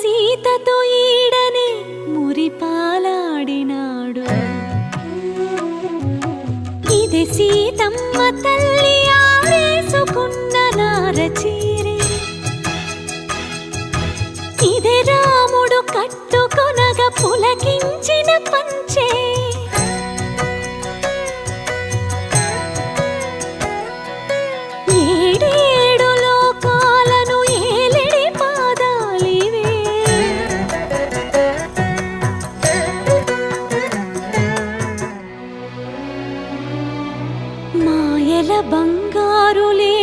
సీతతో ఈడనే మురిపాలాడినాడు. ఇది సీతమ్మ తల్లి ఆరేసుకున్న నారచీరే ఇదే రాముడు కట్టుకొనగ పులకించిన పంచే నెల బంగారులే